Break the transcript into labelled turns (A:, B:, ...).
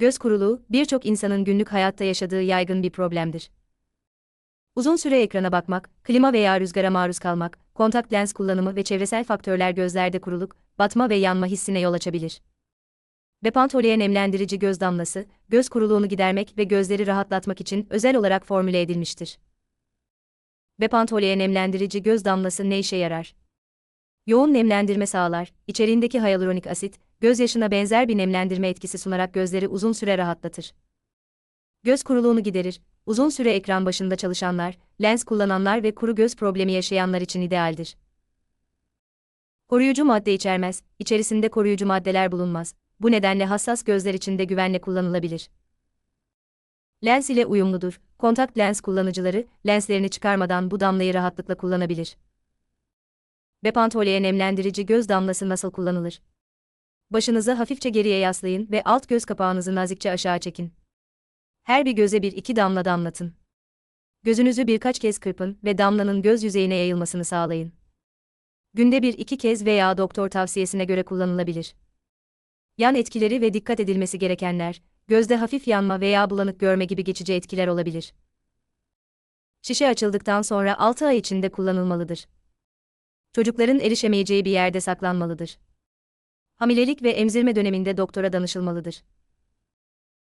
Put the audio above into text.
A: Göz kuruluğu, birçok insanın günlük hayatta yaşadığı yaygın bir problemdir. Uzun süre ekrana bakmak, klima veya rüzgara maruz kalmak, kontak lens kullanımı ve çevresel faktörler gözlerde kuruluk, batma ve yanma hissine yol açabilir. Bepantoleye nemlendirici göz damlası, göz kuruluğunu gidermek ve gözleri rahatlatmak için özel olarak formüle edilmiştir. Bepantoleye nemlendirici göz damlası ne işe yarar? Yoğun nemlendirme sağlar, içeriğindeki hyaluronik asit, gözyaşına benzer bir nemlendirme etkisi sunarak gözleri uzun süre rahatlatır. Göz kuruluğunu giderir, uzun süre ekran başında çalışanlar, lens kullananlar ve kuru göz problemi yaşayanlar için idealdir. Koruyucu madde içermez, içerisinde koruyucu maddeler bulunmaz. Bu nedenle hassas gözler için de güvenle kullanılabilir. Lens ile uyumludur. Kontak lens kullanıcıları, lenslerini çıkarmadan bu damlayı rahatlıkla kullanabilir. Bepantoleye nemlendirici göz damlası nasıl kullanılır? Başınızı hafifçe geriye yaslayın ve alt göz kapağınızı nazikçe aşağı çekin. Her bir göze bir iki damla damlatın. Gözünüzü birkaç kez kırpın ve damlanın göz yüzeyine yayılmasını sağlayın. Günde bir iki kez veya doktor tavsiyesine göre kullanılabilir. Yan etkileri ve dikkat edilmesi gerekenler, gözde hafif yanma veya bulanık görme gibi geçici etkiler olabilir. Şişe açıldıktan sonra 6 ay içinde kullanılmalıdır. Çocukların erişemeyeceği bir yerde saklanmalıdır. Hamilelik ve emzirme döneminde doktora danışılmalıdır.